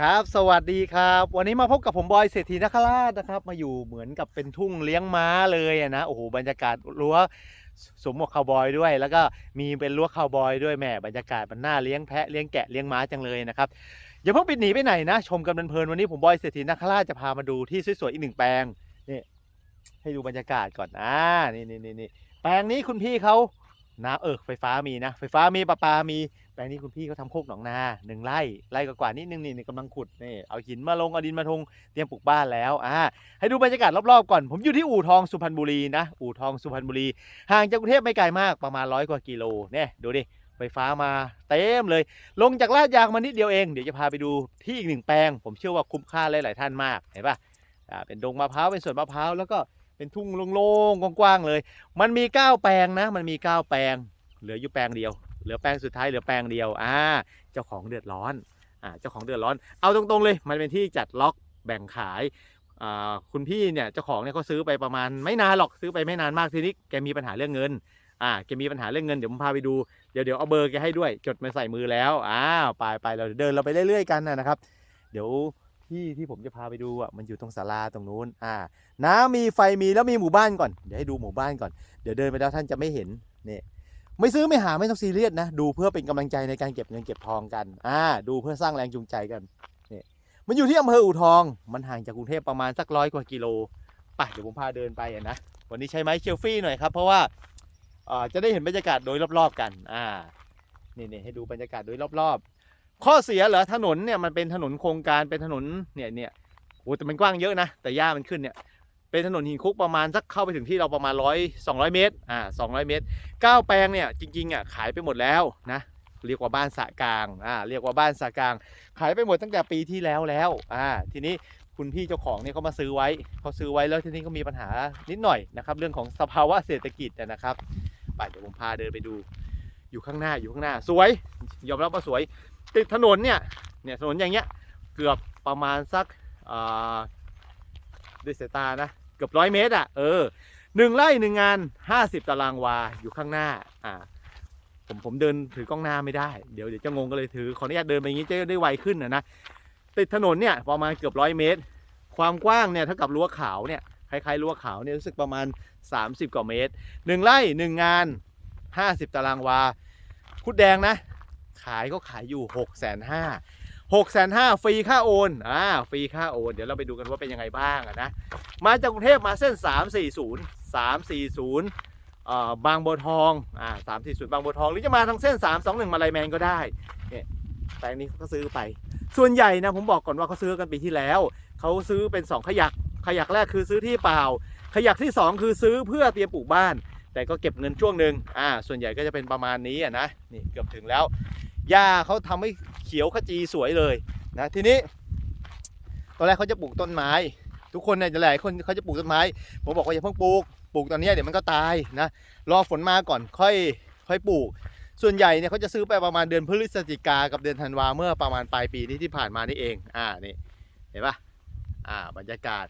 ครับสวัสดีครับ วันนี้มาพบกับผมบอยเศรษฐีนคราชนะครับ มาอยู่เหมือนกับเป็นทุ่งเลี้ยงม้าเลยอะนะโอ้โหบรรยากาศรั้วสวมหมวกคาวบอยด้วย แล้วก็มีเป็นรั้วคาวบอยด้วยแหม่บรรยากาศมันน่าเลี้ยงแพะเลี้ยงแกะเลี้ยงม้าจังเลยนะครับอย่าเพิ่งปิดหนีไปไหนนะ ชมกันเพลินๆวันนี้ผมบอยเศรษฐีนคราชจะพามาดูที่สวยๆอีกหนึ่งแปลงนี่ให้ดูบรรยากาศก่อนอ่านี่นี่นี่นี่แปลงนี้คุณพี่เขาน้ำเออไฟฟ้ามีนะ ไฟฟ้ามีประปามี แปลงนี้คุณพี่เขาทำโคกหนองนาหนึ่งไร่ไร่กว่าๆนิดนึงนี่นี่กำลังขุดนี่เอาหินมาลงเอาดินมาทงเตรียมปลูกบ้านแล้วอ่าให้ดูบรรยากาศรอบๆก่อน ผมอยู่ที่อู่ทองสุพรรณบุรีนะอู่ทองสุพรรณบุรีห่างจากกรุงเทพไม่ไกลมากประมาณร้อยกว่ากิโลเนี่ยดูดิไฟฟ้ามาเต็มเลย ลงจากลาดยางมานิดเดียวเองเดี๋ยวจะพาไปดูที่อีกหนึ่งแปลง ผมเชื่อว่าคุ้มค่าหลายๆท่านมากเห็นปะอ่าเป็นดงมะพร้าวเป็นสวนมะพร้าวแล้วก็เป็นทุ่งโล่งๆกว้างๆเลย มันมีเก้าแปลงนะ มันมีเก้าแปลง เหลืออยู่แปลงเดียว เหลือแปลงสุดท้ายเหลือแปลงเดียวอ่าเจ้าของเดือดร้อนอ่าเจ้าของเดือดร้อน เอาตรงๆเลย มันเป็นที่จัดล็อกแบ่งขายอ่าคุณพี่เนี่ยเจ้าของเนี่ยเขาซื้อไปประมาณไม่นานหรอกซื้อไปไม่นานมากทีนี้แกมีปัญหาเรื่องเงินอ่าแกมีปัญหาเรื่องเงินเดี๋ยวผมพาไปดูเดี๋ยวเดี๋ยวเอาเบอร์แกให้ด้วย จดมาใส่มือแล้วอ้าวไปไปเราเดินเราไปเรื่อยๆกันนะครับ เดี๋ยวที่ที่ผมจะพาไปดูอะมันอยู่ตรงศาลาตรงนู้นอ่า น้ำมีไฟมีแล้วมีหมู่บ้านก่อน เดี๋ยวให้ดูหมู่บ้านก่อน เดี๋ยวเดินไปแล้วท่านจะไม่เห็นเนี่ย ไม่ซื้อไม่หาไม่ต้องซีเรียสนะ ดูเพื่อเป็นกำลังใจในการเก็บเงินเก็บทองกัน อ่า ดูเพื่อสร้างแรงจูงใจกันนี่มันอยู่ที่อำเภออู่ทอง มันห่างจากกรุงเทพประมาณสักร้อยกว่ากิโลไปเดี๋ยวผมพาเดินไปนะ วันนี้ใช้ไม้เชลฟี่หน่อยครับ เพราะว่าอ่าจะได้เห็นบรรยากาศโดยรอบๆกัน อ่า นี่นี่ให้ดูบรรยากาศโดยรอบๆ ข้อเสียเหรอถนนเนี่ยมันเป็นถนนโครงการเป็นถนนเนี่ยเนี่ยโอ้แต่มันกว้างเยอะนะ แต่หญ้ามันขึ้นเนี่ย เป็นถนนหินคุกประมาณสักเข้าไปถึงที่เราประมาณร้อยสองร้อยเมตรอ่าสองร้อยเมตรเก้าแปลงเนี่ยจริงๆอะขายไปหมดแล้วนะเรียกว่าบ้านสะกลางอ่าเรียกว่าบ้านสะกลาง ขายไปหมดตั้งแต่ปีที่แล้วแล้วอ่าทีนี้คุณพี่เจ้าของเนี่ยเขามาซื้อไว้เขาซื้อไว้แล้วทีนี้ก็มีปัญหานิดหน่อยนะครับเรื่องของสภาวะเศรษฐกิจนะครับไปเดี๋ยวผมพาเดินไปดู อยู่ข้างหน้าอยู่ข้างหน้าสวย ยอมรับว่าสวยติดถนนเนี่ยเนี่ยถนนอย่างเงี้ยเกือบประมาณสักอ่าด้วยสายตานะ กือบร้อยเมตรอะเออหนึ่งไร่หนึ่งงานห้าสิบตารางวาอยู่ข้างหน้าอ่าผมผมเดินถือกล้องหน้าไม่ได้เดี๋ยวเดี๋ยวจะงงก็เลยถือขออนุญาตเดินไปอย่างนี้จะได้ไวขึ้นนะนะติดถนนเนี่ยประมาณเกือบร้อยเมตร ความกว้างเนี่ยเท่ากับรั้วขาวเนี่ยคล้ายๆรั้วขาวเนี่ยรู้สึกประมาณ 30 กว่าเมตรหนึ่งไร่หนึ่งงาน 50 ตารางวาคุดแดงนะ ขายก็ขายอยู่6กแสนห้า หกแสนห้าฟรีค่าโอนอ่าฟรีค่าโอน เดี๋ยวเราไปดูกันว่าเป็นยังไงบ้างอะนะ มาจากกรุงเทพมาเส้น 340 340เอ่อบางบัวทองอ่า340 บางบัวทอง หรือจะมาทางเส้น 321 มาลายแมนก็ได้เนี่ยแปลงนี้เขาก็ซื้อไป ส่วนใหญ่นะผมบอกก่อนว่าเขาซื้อกันปีที่แล้ว เขาซื้อเป็น 2 ขยัก ขยักแรกคือซื้อที่เปล่า ขยักที่ 2 คือซื้อเพื่อเตรียมปลูกบ้าน แต่ก็เก็บเงินช่วงหนึ่งอ่าส่วนใหญ่ก็จะเป็นประมาณนี้อะนะนี่เกือบถึงแล้ว หญ้าเขาทำให้เขียวขจีสวยเลยนะทีนี้ ตอนแรกเขาจะปลูกต้นไม้ ทุกคนเนี่ยหลายคนเขาจะปลูกต้นไม้ ผมบอกว่าอย่าเพิ่งปลูกปลูกตอนนี้เดี๋ยวมันก็ตายนะรอฝนมาก่อนค่อยค่อยปลูก ส่วนใหญ่เนี่ยเขาจะซื้อไปประมาณเดือนพฤศจิกากับเดือนธันวาเมื่อประมาณปลายปีที่ที่ผ่านมานี่เองอ่านี่เห็นปะอ่าบรรยากาศ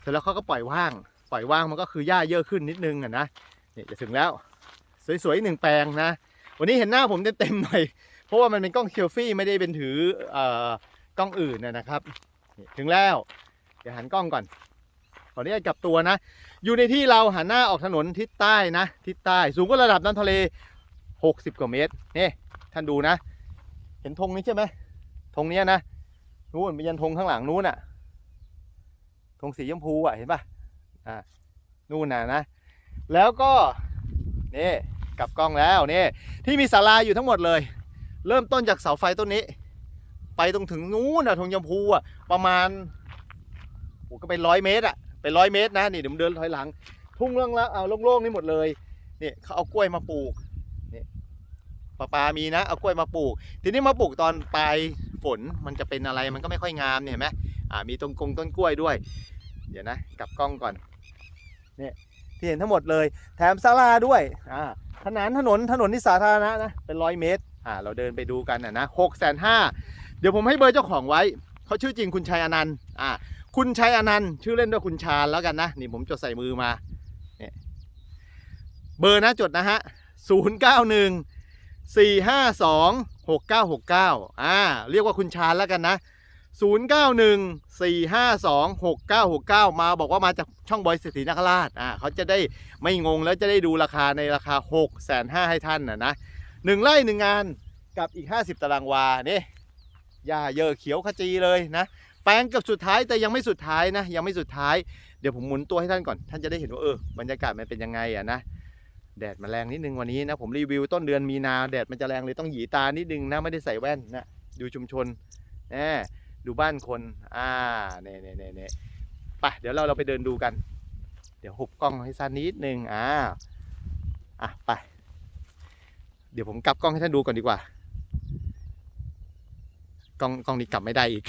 เสร็จแล้วเขาก็ปล่อยว่าง ปล่อยว่างมันก็คือหญ้าเยอะขึ้นนิดนึงอะนะนี่จะถึงแล้ว สวยๆหนึ่งแปลงนะ วันนี้เห็นหน้าผมเต็มๆหน่อย เพราะว่ามันเป็นกล้องเซลฟี่ไม่ได้เป็นถือเอ่อกล้องอื่นนะครับถึงแล้วเดี๋ยวหันกล้องก่อนขออนุญาตกลับตัวนะ อยู่ในที่เราหันหน้าออกถนนทิศใต้นะ ทิศใต้ สูงกว่าระดับน้ำทะเล 60 กว่าเมตรนี่ท่านดูนะ เห็นธงนี้ใช่ไหมธงนี้นะนู้นไปยันธงข้างหลังนู้นอะธงสีชมพูอะเห็นปะอ่านู่นน่ะนะ แล้วก็นี่กลับกล้องแล้วนี่ที่มีศาลาอยู่ทั้งหมดเลย เริ่มต้นจากเสาไฟต้นนี้ ไปตรงถึงนู้นอะธงชมพูอะประมาณโอ้ก็เป็นร้อยเมตรอะเป็นร้อยเมตรนะนี่เดี๋ยวเดินถอยหลัง ทุ่งเรื่องแล้วเอาโล่งๆนี่หมดเลยนี่เขาเอากล้วยมาปลูกนี่ปลาปามีนะเอากล้วยมาปลูก ทีนี้มาปลูกตอนปลายฝนมันจะเป็นอะไรมันก็ไม่ค่อยงามเนี่ยเห็นไหมอ่ามีต้นกงต้นกล้วยด้วย เดี๋ยวนะกลับกล้องก่อนเนี่ยที่เห็นทั้งหมดเลย แถมศาลาด้วยอ่าขนานถนนถนนที่สาธารณะนะเป็นร้อยเมตร อ่าเราเดินไปดูกันนะนะหกแสนห้าเดี๋ยวผมให้เบอร์เจ้าของไว้ เขาชื่อจริงคุณชัยอนันต์อ่าคุณชัยอนันต์ชื่อเล่นด้วยคุณชาญแล้วกันนะ นี่ผมจดใส่มือมาเนี่ยเบอร์นะจดนะฮะศูนย์เก้าหนึ่งสี่ห้าสองหกเก้าหกเก้าอ่าเรียกว่าคุณชาญแล้วกันนะ0914526969มาบอกว่ามาจากช่องบอยเศรษฐีนาคราชอ่าเขาจะได้ไม่งงแล้วจะได้ดูราคาในราคา6 5 0 0 0ให้ท่านนะนะ หนึ่งไร่หนึ่งงานกับอีก 50 ตารางวาเนี่หญ้าเยอะเขียวขจีเลยนะ แปลงกับสุดท้ายแต่ยังไม่สุดท้ายนะ ยังไม่สุดท้าย เดี๋ยวผมหมุนตัวให้ท่านก่อน ท่านจะได้เห็นว่าเออบรรยากาศมันเป็นยังไงอะนะ แดดมันแรงนิดนึงวันนี้นะ ผมรีวิวต้นเดือนมีนาแดดมันจะแรงเลยต้องหยีตานิดนึงนะไม่ได้ใส่แว่นนะ ดูชุมชนแหมดูบ้านคน อ่าเน่เน่เน่เน่ไปเดี๋ยวเราเราไปเดินดูกัน เดี๋ยวหุบกล้องให้สั้นนิดนึงอ่าอะไป เดี๋ยวผมกลับกล้องให้ท่านดูก่อนดีกว่ากล้องกล้องนี้กลับไม่ได้อีก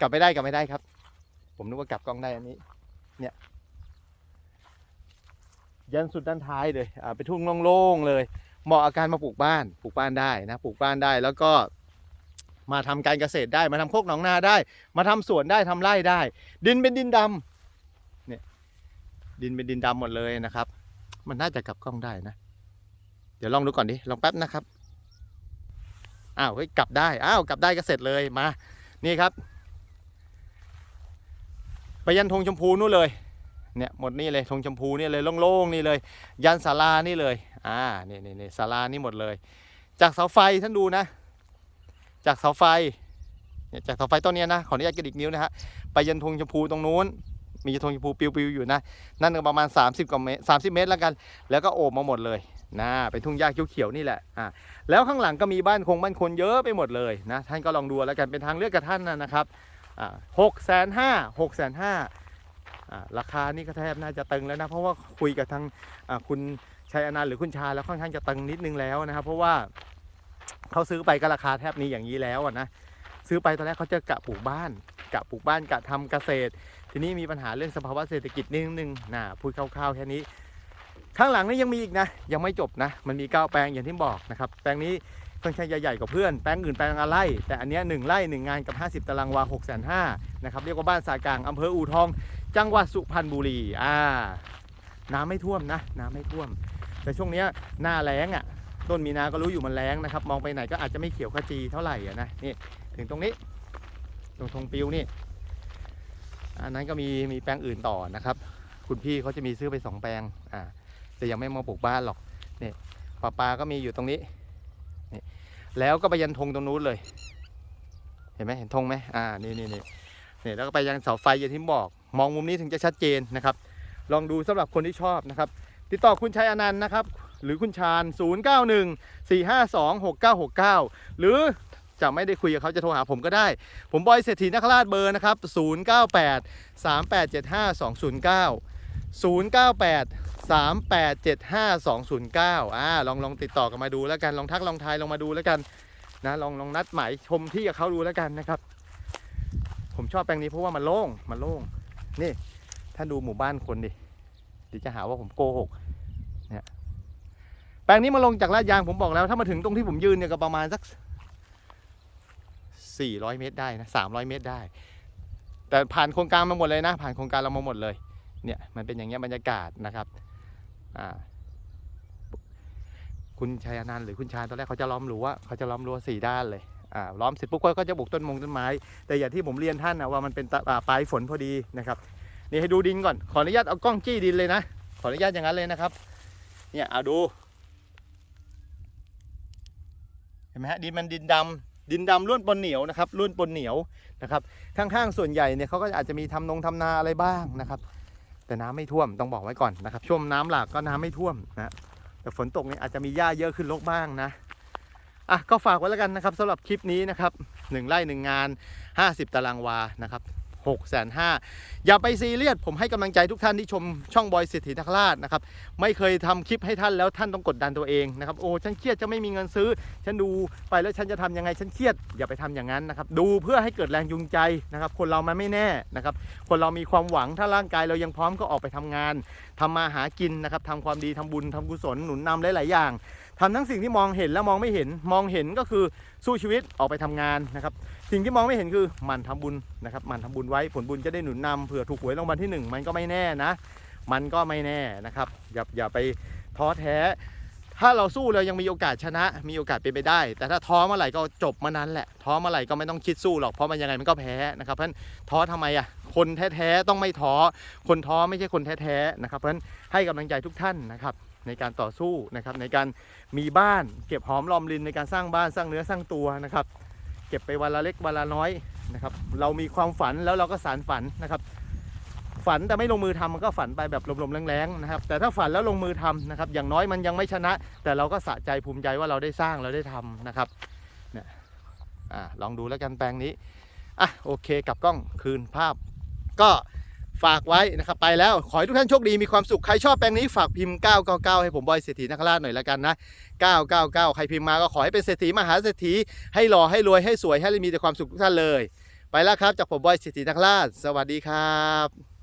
กลับไม่ได้กลับไม่ได้ครับ ผมนึกว่ากลับกล้องได้อันนี้ เนี่ย ยันสุดด้านท้ายเลยอ่าไปทุ่งโล่งๆเลย เหมาะอาการมาปลูกบ้าน ปลูกบ้านได้นะปลูกบ้านได้แล้วก็มาทำการเกษตรได้มาทำโคกหนองนาได้ มาทำสวนได้ทำไร่ได้ ดินเป็นดินดำเนี่ยดินเป็นดินดำหมดเลยนะครับ มันน่าจะกลับกล้องได้นะ เดี๋ยวลองดูก่อนดิ ลองแป๊บนะครับ อ้าวเฮ้ยกลับได้ อ้าวกลับได้ก็เสร็จเลยมา นี่ครับ ไปยันธงชมพูนู่นเลย เนี่ยหมดนี่เลยธงชมพูนี่เลยโล่งๆนี่เลย ยันศาลานี่เลย อ่านี่นี่นี่ศาลานี่หมดเลย จากเสาไฟท่านดูนะ จากเสาไฟเนี่ยจากเสาไฟต้นนี้นะขออนุญาตกระดิกนิ้วนะฮะไปยันธงชมพูตรงนู้นมีธงชมพูปิวๆอยู่นะ นั่นก็ประมาณ 30กว่าเมตร30 เมตรแล้วกัน แล้วก็โอบมาหมดเลย นะเป็นทุ่งหญ้าเขียวๆนี่แหละอ่าแล้วข้างหลังก็มีบ้านคงบ้านคนเยอะไปหมดเลยนะท่านก็ลองดูแล้วกันเป็นทางเลือกกับท่านนะนะครับอ่าหกแสนห้าหกแสนห้าราคานี่ก็แทบน่าจะตึงแล้วนะเพราะว่าคุยกับทางคุณชัยอนันต์หรือคุณชาแล้วค่อนข้างจะตึงนิดนึงแล้วนะครับ เพราะว่าเขาซื้อไปก็ราคาแทบนี้อย่างนี้แล้วนะซื้อไปตอนแรกเขาจะกะปลูกบ้านกะปลูกบ้านกะทำเกษตร ทีนี้มีปัญหาเรื่องสภาวะเศรษฐกิจนิดนึงนะพูดคร่าวๆแค่นี้ ข้างหลังนี่ยังมีอีกนะ ยังไม่จบนะ มันมีก้าแปลงอย่างที่บอกนะครับ แปลงนี้ค่อนข้างใหญ่ๆกว่าเพื่อน แปลงอื่นแปลงละไร่ แต่อันนี้หนึ่งไร่หนึ่งงานกับ 50 ตารางวา6 5 0 0 0นะครับ เรียกว่าบ้านสากลางอำเภออู่ทอง จังหวัดสุพรรณบุรี อ่า น้ำไม่ท่วมนะ น้ำไม่ท่วม แต่ช่วงนี้หน้าแล้งอะ ต้นมีนาก็รู้อยู่มันแล้งนะครับ มองไปไหนก็อาจจะไม่เขียวขจีเท่าไหร่อะนะ นี่ ถึงตรงนี้ ตรงทงปิวนี่ อันนั้นก็มีมีแปลงอื่นต่อนะครับ คุณพี่เขาจะมีซื้อไปสองแปลง อ่า แต่ยังไม่มาปลูกบ้านหรอกนี่ปลาปลาก็มีอยู่ตรงนี้นี่แล้วก็ไปยันธงตรงนู้นเลย เห็นไหมเห็นธงไหมอ่านี่นี่นี่เนี่ยแล้วก็ไปยังเสาไฟอย่างที่บอก มองมุมนี้ถึงจะชัดเจนนะครับ ลองดูสำหรับคนที่ชอบนะครับ ติดต่อคุณชัยอนันต์นะครับ หรือคุณชาญ 091 452 6969 หรือจะไม่ได้คุยกับเขาจะโทรหาผมก็ได้ ผมบอยเศรษฐีนคราชเบอร์นะครับ 098 3875 209 098 3875 209อ่าลองลองติดต่อกันมาดูแล้วกันลองทักลองทายลองมาดูแล้วกันนะลองลองนัดหมายชมที่กับเขาดูแล้วกันนะครับ ผมชอบแปลงนี้เพราะว่ามันโล่งมันโล่งนี่ท่านดูหมู่บ้านคนดิเดี๋ยวจะหาว่าผมโกหกเนี่ยแปลงนี้มาลงจากลาดยางผมบอกแล้ว ถ้ามาถึงตรงที่ผมยืนเนี่ยก็ประมาณสักสี่ร้อยเมตรได้นะสามร้อยเมตรได้ แต่ผ่านโครงการมาหมดเลยนะ ผ่านโครงการเรามาหมดเลยเนี่ยมันเป็นอย่างเงี้ยบรรยากาศนะครับ อ่าคุณชัยอนันหรือคุณชาญตอนแรกเขาจะล้อมรั้วเขาจะล้อมรั้วสี่ด้านเลยอ่าล้อมเสร็จปุ๊บก็จะปลูกต้นมงต้นไม้ แต่อย่างที่ผมเรียนท่านนะว่ามันเป็นปลายฝนพอดีนะครับนี่ให้ดูดินก่อนขออนุญาตเอากล้องจี้ดินเลยนะขออนุญาตอย่างนั้นเลยนะครับ เนี่ยเอาดูเห็นไหมฮะดินมันดินดำดินดำล้วนปนเหนียวนะครับล้วนปนเหนียวนะครับข้างๆส่วนใหญ่เนี่ยเขาก็อาจจะมีทำนงทำนาอะไรบ้างนะครับ แต่น้ำไม่ท่วมต้องบอกไว้ก่อนนะครับ ช่วงน้ำหลากก็น้ำไม่ท่วมนะแต่ฝนตกเนี่ยอาจจะมีหญ้าเยอะขึ้นลกบ้างนะอะก็ฝากไว้แล้วกันนะครับสำหรับคลิปนี้นะครับหนึ่งไร่หนึ่งงาน 50 ตารางวานะครับ 6 5 0 0 0อย่าไปซีเรียสผมให้กำลังใจทุกท่านที่ชมช่องบอยสิทธินคราชนะครับไม่เคยทำคลิปให้ท่านแล้วท่านต้องกดดันตัวเองนะครับโอ้ฉันเครียดจะไม่มีเงินซื้อ ฉันดูไปแล้วฉันจะทำยังไงฉันเครียดอย่าไปทำอย่างนั้นนะครับดูเพื่อให้เกิดแรงจูงใจนะครับคนเรามันไม่แน่นะครับคนเรามีความหวังถ้าร่างกายเรายังพร้อมก็ออกไปทำงานทำมาหากินนะครับทำความดีทำบุญทำกุศลหนุนนำหลายๆอย่าง ทำทั้งสิ่งที่มองเห็นและมองไม่เห็น มองเห็นก็คือสู้ชีวิตออกไปทำงานนะครับ สิ่งที่มองไม่เห็นคือหมันทำบุญนะครับหมันทำบุญไว้ผลบุญจะได้หนุนนำเผื่อถูกหวยรางวัลที่หนึ่งมันก็ไม่แน่นะ มันก็ไม่แน่นะครับอย่าอย่าไปท้อแท้ ถ้าเราสู้เรายังมีโอกาสชนะ มีโอกาสเป็นไปได้ แต่ถ้าท้อเมื่อไหร่ก็จบเมื่อนั้นแหละท้อเมื่อไหร่ก็ไม่ต้องคิดสู้หรอกเพราะมันยังไงมันก็แพ้นะครับเพราะฉะนั้นท้อทำไมอะคนแท้ๆต้องไม่ท้อคนท้อไม่ใช่คนแท้ๆนะครับเพราะฉะนั้นให้กำลังใจทุกท่านนะครับ ในการต่อสู้นะครับ ในการมีบ้านเก็บหอมรอมรินในการสร้างบ้านสร้างเนื้อสร้างตัวนะครับ เก็บไปวันละเล็กวันละน้อยนะครับ เรามีความฝันแล้วเราก็สารฝันนะครับ ฝันแต่ไม่ลงมือทำมันก็ฝันไปแบบลมๆแรงๆนะครับ แต่ถ้าฝันแล้วลงมือทำนะครับ อย่างน้อยมันยังไม่ชนะ แต่เราก็สะใจภูมิใจว่าเราได้สร้างเราได้ทำนะครับเนี่ยอลองดูแล้วกันแปลงนี้อะโอเคกลับกล้องคืนภาพ ก็ ฝากไว้นะครับไปแล้วขอให้ทุกท่านโชคดีมีความสุขใครชอบแปลงนี้ฝากพิมพ์ 999 ให้ผมบอยเศรษฐีนักราชหน่อยละกันนะ 999 ใครพิมพ์มาก็ขอให้เป็นเศรษฐีมหาเศรษฐีให้หล่อให้รวยให้สวยให้มีแต่ความสุขทุกท่านเลย ไปแล้วครับจากผมบอยเศรษฐีนักราชสวัสดีครับ